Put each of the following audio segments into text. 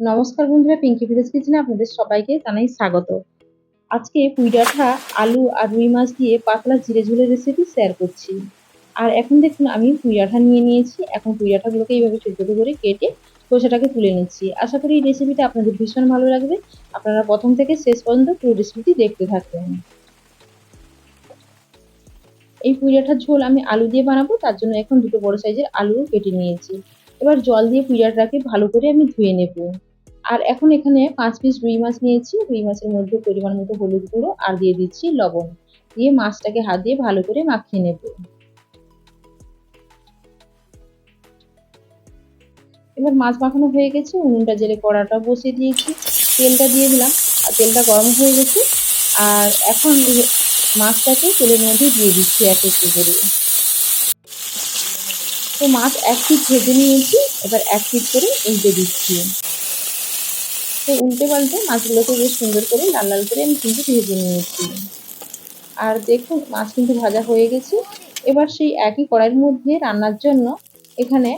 নমস্কার বন্ধুরা পিঙ্কি ভিলেজ কিচেনে আপনাদের সবাইকে জানাই স্বাগত। আজকে পুঁই ডাঁটা, আলু আর রুই মাছ দিয়ে পাতলা জিরে ঝোলের রেসিপি শেয়ার করছি। আর এখন দেখুন, আমি পুঁই ডাঁটা নিয়ে নিয়েছি। এখন পুঁই ডাঁটাগুলোকে এইভাবে ছোটো ছোটো করে কেটে খোসাটাকে তুলে নিচ্ছি। আশা করি এই রেসিপিটা আপনাদের ভীষণ ভালো লাগবে। আপনারা প্রথম থেকে শেষ পর্যন্ত পুরো রেসিপিটি দেখতে থাকবেন এই পুঁই ডাঁটার ঝোল আমি আলু দিয়ে বানাবো, তার জন্য এখন দুটো বড় সাইজের আলু কেটে নিয়েছি। এবার জল দিয়ে পুঁই ডাঁটাটাকে ভালো করে আমি ধুয়ে নেব। আর এখন এখানে পাঁচ পিস রুই মাছ নিয়েছি। রুই মাছের মধ্যে পরিমাণ মতো হলুদ গুঁড়ো আর দিয়ে দিচ্ছি লবণ। দিয়ে মাছটাকে হাত দিয়ে ভালো করে মাখিয়ে নেব। এবার মাছ মাখানো হয়ে গেছে। উনুনটা জেলে কড়াটা বসিয়ে দিয়েছি। তেলটা দিয়ে দিলাম। আর তেলটা গরম হয়ে গেছে। আর এখন মাছটাকে তেলের মধ্যে দিয়ে দিচ্ছি এক একটু করে। তো মাছ এক পিট ভেজে নিয়েছি। এবার এক পিট করে উল্টে দিচ্ছি। তো উল্টে পাল্টে মাছগুলোকে বেশ সুন্দর করে লাল লাল করে আমি কিন্তু ভেজে নিয়েছি। আর দেখুন, মাছ কিন্তু ভাজা হয়ে গেছে। এবার সেই একই কড়াইয়ের মধ্যে রান্নার জন্য এখানে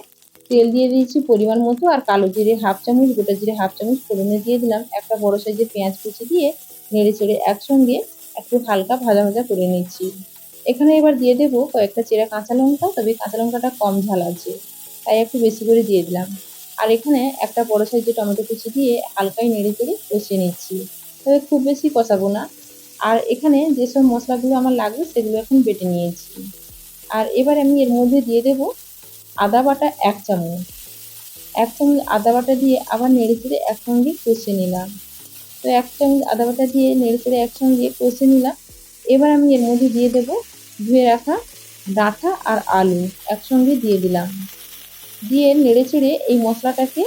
তেল দিয়ে দিয়েছি পরিমাণ মতো আর কালো জিরে হাফ চামচ, গোটা জিরে হাফ চামচ ফোড়নে দিয়ে দিলাম। একটা বড় সাইজের পেঁয়াজ কুচি দিয়ে নেড়ে চেড়ে একসঙ্গে একটু হালকা ভাজা ভাজা করে নিচ্ছি এখানে এবার দিয়ে দেবো কয়েকটা চেরা কাঁচা লঙ্কা, তবে কাঁচা লঙ্কাটা কম ঝাল আছে, তাই একটু বেশি করে দিয়ে দিলাম। আর এখানে একটা বড় সাইজের টমেটো কুচি দিয়ে হালকাই নেড়ে চেড়ে কষিয়ে নিচ্ছি। তবে খুব বেশি কষাবো না। আর এখানে যেসব মশলাগুলো আমার লাগবে সেগুলো এখন বেটে নিয়েছি। আর এবার আমি এর মধ্যে দিয়ে দেব আদা বাটা এক চামচ। এক চামচ আদা বাটা দিয়ে আবার নেড়ে চেড়ে একসঙ্গে কষে নিলাম। তো এক চামচ আদা বাটা দিয়ে নেড়ে চেড়ে একসঙ্গে কষে নিলাম। এবার আমি এর মধ্যে দিয়ে দেব ধুয়ে রাখা ডাঁটা আর আলু একসঙ্গে দিয়ে দিলাম। দিয়ে নেড়ে চেড়ে এই মশলাটাকে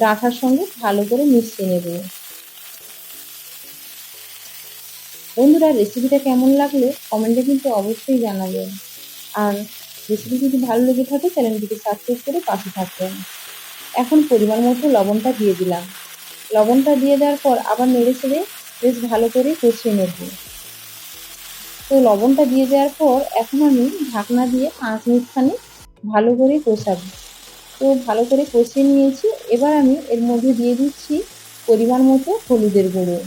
ডাঁটার সঙ্গে ভালো করে মিশিয়ে নেব। বন্ধুরা রেসিপিটা কেমন লাগল কমেন্টে কিন্তু অবশ্যই জানাবেন। আর রেসিপি যদি ভালো লেগে থাকে, চ্যানেলটিকে সাবস্ক্রাইব করে পাশে থাকবেন। এখন পরিমাণ মতো লবণটা দিয়ে দিলাম। লবণটা দিয়ে দেওয়ার পর আবার নেড়ে চেড়ে বেশ ভালো করে কষিয়ে নেব। তো লবণটা দিয়ে দেওয়ার পর এখন আমি ঢাকনা দিয়ে পাঁচ মিনিট খানি ভালো করে কষাবো। তো ভালো করে কষিয়ে নিয়েছি। এবার আমি এর মধ্যে দিয়ে দিচ্ছি পরিমাণ মতো হলুদের গুঁড়ো।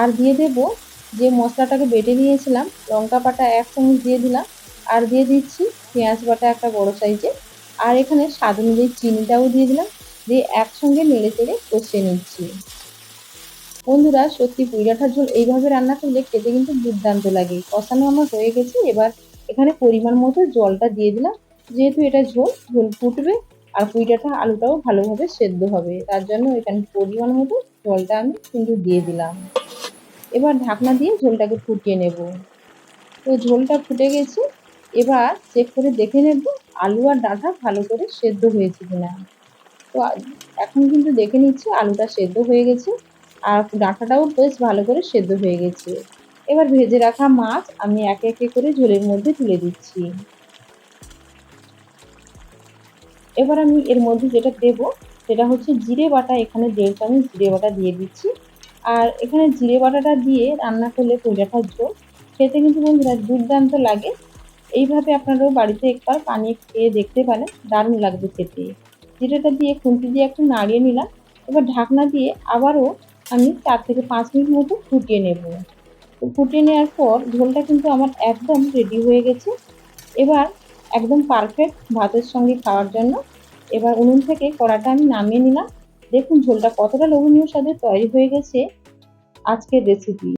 আর দিয়ে দেব যে মশলাটাকে বেটে নিয়েছিলাম, লঙ্কা বাটা এক চামচ দিয়ে দিলাম, আর দিয়ে দিচ্ছি পেঁয়াজ বাটা একটা বড় সাইজে আর এখানে স্বাদ অনুযায়ী চিনিটাও দিয়ে দিলাম, দিয়ে একসঙ্গে নেড়ে চেড়ে কষিয়ে নিচ্ছি। বন্ধুরা, সত্যি পুইরাঠার ঝোল এইভাবে রান্না করলে খেতে কিন্তু দুর্দান্ত লাগে। কষানো আমার হয়ে গেছে, এবার এখানে পরিমাণ মতো জলটা দিয়ে দিলাম যেহেতু এটা ঝোল ঝোল ফুটবে আর পুঁইডাঁটা আলুটাও ভালোভাবে সেদ্ধ হবে। তার জন্য এখানে পরিমাণ মতো জলটা আমি কিন্তু দিয়ে দিলাম। এবার ঢাকনা দিয়ে ঝোলটাকে ফুটিয়ে নেব। তো ঝোলটা ফুটে গেছে। এবার চেক করে দেখে নেব আলু আর ডাঁটা ভালো করে সেদ্ধ হয়েছে কিনা। তো এখন কিন্তু দেখে নিচ্ছি আলুটা সেদ্ধ হয়ে গেছে আর ডাঁটাটাও বেশ ভালো করে সেদ্ধ হয়ে গেছে। এবার ভেজে রাখা মাছ আমি একে একে করে ঝোলের মধ্যে তুলে দিচ্ছি। এবার আমি এর মধ্যে যেটা দেব, সেটা হচ্ছে জিরে বাটা, এখানে দেড় চামচ জিরে বাটা দিয়ে দিচ্ছি। আর এখানে জিরে বাটাটা দিয়ে রান্না করলে পোজাটার ঝোল, খেতে কিন্তু বন্ধুরা দুর্দান্ত লাগে। এইভাবে আপনারাও বাড়িতে একবার পানি খেয়ে দেখতে পারেন, দারুণ লাগবে খেতে। জিরেটা দিয়ে খুন্তি দিয়ে একটু নাড়িয়ে নিলাম। এবার ঢাকনা দিয়ে আবারও আমি চার থেকে পাঁচ মিনিট মতো ফুটিয়ে নেব। ফুটিয়ে নেওয়ার পর ঝোলটা কিন্তু আমার একদম রেডি হয়ে গেছে। এবার একদম পারফেক্ট ভাতের সঙ্গে খাওয়ার জন্য। এবার উনুন থেকে কড়াটা আমি নামিয়ে নিলাম। দেখুন ঝোলটা কতটা লোভনীয় স্বাদে তৈরি হয়ে গেছে আজকের রেসিপি